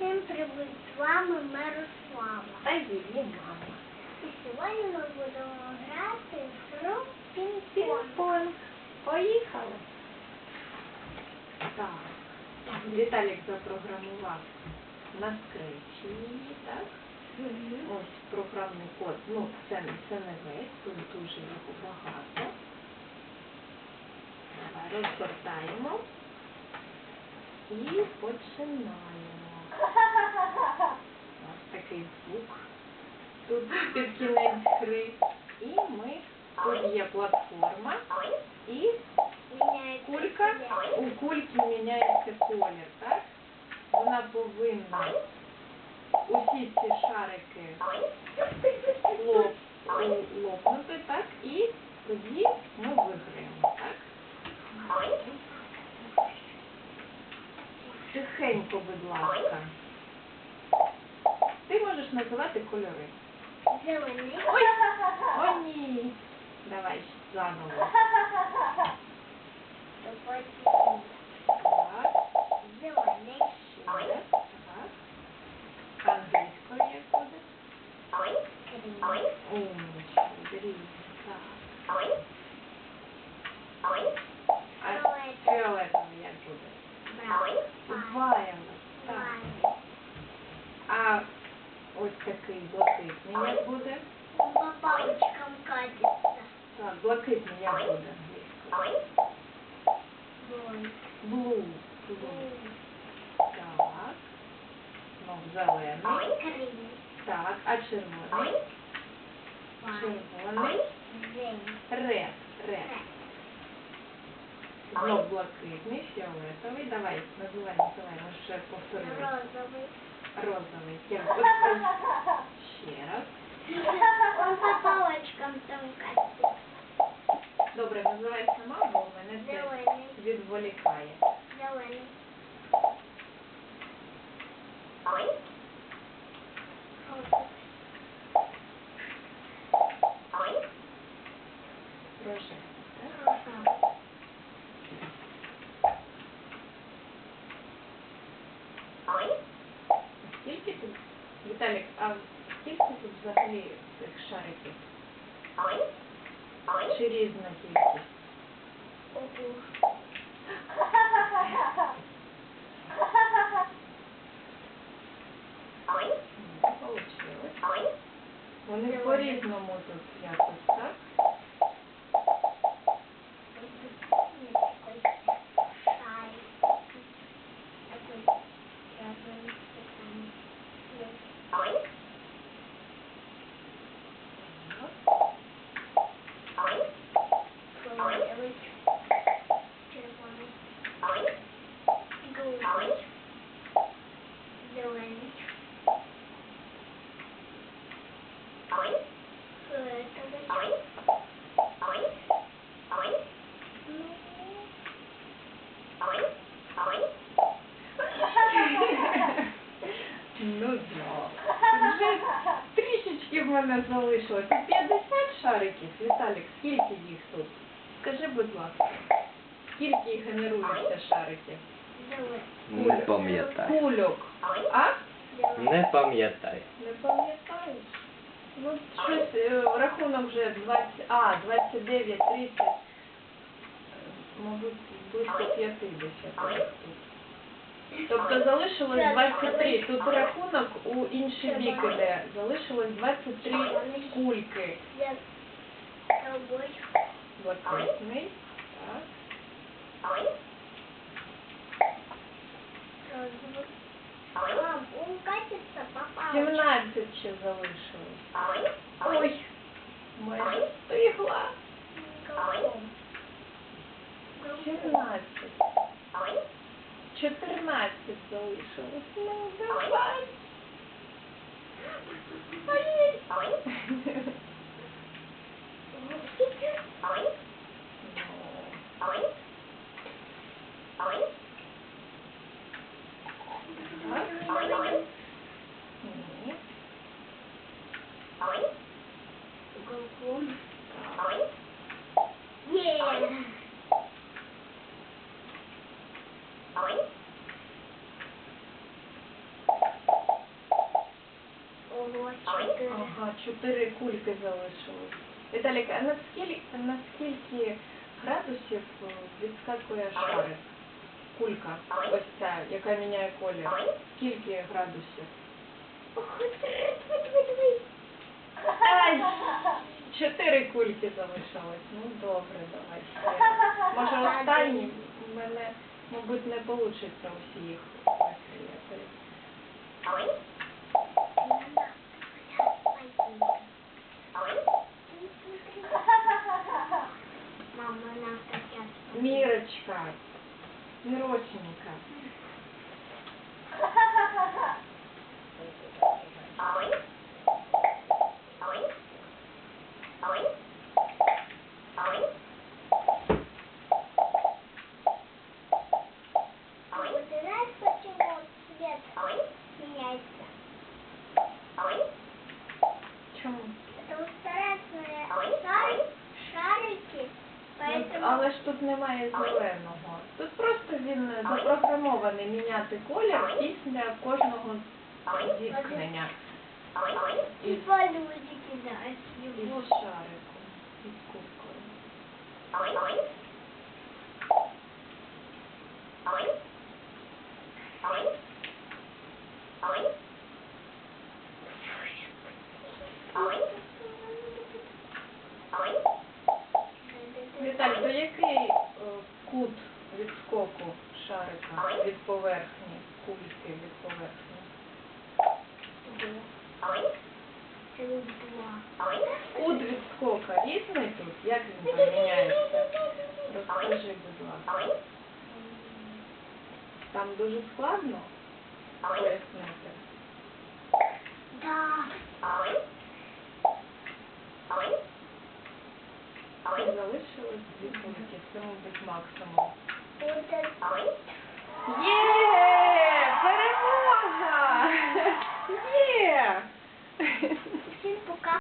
Всім привіт, з вами Мирослава. Та її мама. І сьогодні ми будемо грати в гру пінг-понг. Пінг-понг. Поїхали. Так. Віталік запрограмував на скречі її, так? Ось програмний код. Ну, це, це не весь, тут дуже його багато. Давай розгортаємо і починаємо. Ось такий звук. Тут під кінець гри. І ми тут є платформа і кулька. У кульки міняється колір, так? Вона повинна усі ці шарики лопнути, так? І тоді ми виграємо, так? Тихенько, будь ласка. Ти можеш називати кольори. Зелений. Ой, о ні. Давай заново. Зелений. Англійською як буде? Умничка, грін. Так. А фіолетовий як буде? Браун. Violet. Так. А ось такий блакитний як буде? По паличкам катиться. Так, блакитний як буде англійською? Blue. Так. Ну, зелений. Так, а червоний? Червоний. Ред. Ред. Знов блакитний, фіолетовий. Давай, називай, називай, ми ще повторили. Розовий. Розовий. Ще раз. Ще раз. Он по палочкам там катится. Добре, називай сама, бо мене це відволікає. Зелений. Рожевий. так? Розовий. Скільки тут? Віталік, а скільки тут взагалі цих шариків? Чи різна кількість? Получилось. Вони по-різному тут якось, так? Шарик. Oink. В мене залишилось. 50 шариків, Віталік, скільки їх тут? Скажи, будь ласка, скільки генерується шариків? Не пам'ятаю. Кульок. А? Не пам'ятаю. Не пам'ятаєш? Ну, щось, е, рахунок вже 20, а, 29, 30, е, мабуть, близько 50 тут. Тобто залишилось 23. Тут рахунок у інший бік іде. Залишилось 23 кульки. Блакитний. Так. 17 ще залишилось. Ой, майже встигла. Голубом. 17. 14 залишилось. Ну, давай. Ай. Ну, так. Ні. Голубом. Так. Е. Ага, чотири кульки залишилось. Віталік, а наскільки, наскільки градусів е, відскакує шарик? Кулька, ось ця, яка міняє колір. Скільки градусів? Чотири кульки залишилось. Ну добре, давай. Може останній? У мене, мабуть, не вийде усі їх Міроченька. Вот ты знаешь, почему цвет меняется? Чому? Потому что разные шар- шарики, Ну, поэтому... але ж тут немає зеленого. Він запрограмований міняти колір після кожного зіткнення И полюди кидать із его. шариком, із кубкою. Віталій, то який е, кут відскоку шарика від поверхні, кульки від поверхні? Кут відскока різний тут? Як він поміняється? Розкажи, будь ласка. Там дуже складно пояснити. Залишилось дві кульки, це, мабуть, максимум. Є! Перемога! Є! Всім пока.